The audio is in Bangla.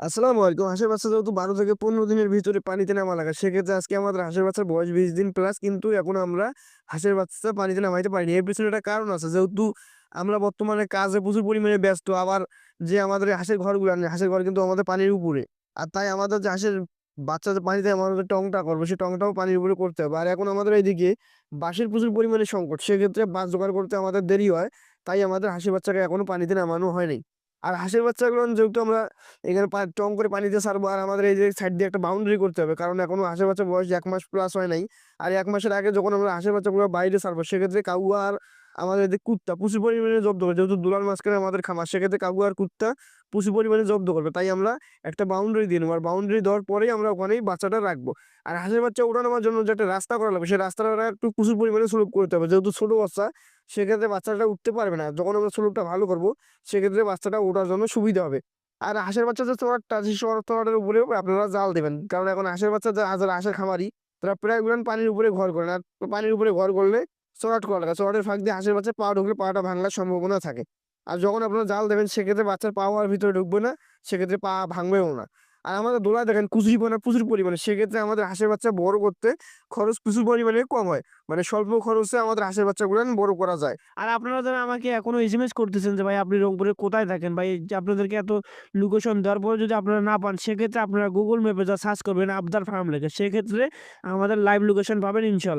আসসালামু আলাইকুম। হাঁসের বাচ্চা যেহেতু ১২ থেকে ১৫ দিনের ভিতরে পানিতে নামা লাগে, সেক্ষেত্রে আজকে আমাদের হাঁসের বাচ্চার বয়স ২০ দিন প্লাস কিন্তু এখন আমরা হাঁসের বাচ্চা পানিতে নামাইতে পারিনি। এর পিছনে একটা কারণ আছে। যেহেতু আমরা বর্তমানে কাজে প্রচুর পরিমাণে ব্যস্ত। আবার যে আমাদের হাঁসের ঘরগুলো হাঁসের ঘর কিন্তু আমাদের পানির উপরে। আর তাই আমাদের যে হাঁসের বাচ্চা যে পানিতে আমাদের টংটা করব, সেই টংটাও পানির উপরে করতে হবে। আর এখন আমাদের এইদিকে বাঁশের প্রচুর পরিমাণে সংকট। সেক্ষেত্রে বাঁশ জোগাড় করতে আমাদের দেরি হয়। তাই আমাদের হাঁসের বাচ্চাকে এখনও পানিতে নামানো হয় নাই। আর হাঁসের বাচ্চাগুলো যেহেতু আমরা এখানে টং করে পানিতে সারবো আর আমাদের এই যে সাইড দিয়ে একটা বাউন্ডারি করতে হবে। কারণ এখনও হাঁসের বাচ্চা বয়স এক মাস প্লাস হয় নাই। আর এক মাসের আগে যখন আমরা হাঁসের বাচ্চাগুলো বাইরে সারবো সেক্ষেত্রে কাউ আর আমাদের এদিকে কুত্তা প্রচুর পরিমাণে জব্দ করে। যেহেতু দুলার মাঝখানে আমাদের খামার, সেক্ষেত্রে কাকু আর কুত্তা প্রচুর পরিমাণে জব্দ করবে। তাই আমরা একটা বাউন্ডারি দিয়ে নেব। আর বাউন্ডারি দেওয়ার পরেই আমরা ওখানেই বাচ্চাটা রাখব। আর হাঁসের বাচ্চা ওঠানোর জন্য যে একটা রাস্তা করা লাগবে, সেই রাস্তাটা একটু প্রচুর পরিমাণে স্লোপ করতে হবে। যেহেতু ছোটো বাচ্চা, সেক্ষেত্রে বাচ্চাটা উঠতে পারবে না। যখন আমরা স্লোপটা ভালো করব, সেক্ষেত্রে বাচ্চাটা ওঠার জন্য সুবিধা হবে। আর হাঁসের বাচ্চা যে চড়ারটা, সেই চড়ারটার উপরেও আপনারা জাল দেবেন। কারণ এখন হাঁসের বাচ্চা যা হাঁসের খামারি, তারা প্রায় পানির উপরে ঘর করেন। আর পানির উপরে ঘর করলে চড়াট করা লাগে। চড়াটের ফাঁক দিয়ে হাঁসের বাচ্চা পা ঢুকলে পাটা ভাঙার সম্ভাবনা থাকে। আর যখন আপনারা জাল দেবেন, সেক্ষেত্রে বাচ্চার পাও আর ভিতরে ঢুকবে না, সেক্ষেত্রে পা ভাঙবেও না। আর আমাদের দোলায় দেখেন কুচুরি কুচুরিপানা প্রচুর পরিমাণে। সেক্ষেত্রে আমাদের হাঁসের বাচ্চা বড় করতে খরচ প্রচুর পরিমাণে কম হয়। মানে স্বল্প খরচে আমাদের হাঁসের বাচ্চাগুলান বড় করা যায়। আর আপনারা যারা আমাকে এখনও এসএমএস করতেছেন যে ভাই আপনি রংপুরে কোথায় থাকেন? ভাই আপনাদেরকে এত লোকেশন দেওয়ার পরেও যদি আপনারা না পান, সেক্ষেত্রে আপনারা গুগল ম্যাপে যা সার্চ করবেন আবদার ফার্ম লেখে। সেক্ষেত্রে আমাদের লাইভ লোকেশন পাবেন ইনশাল্লাহ।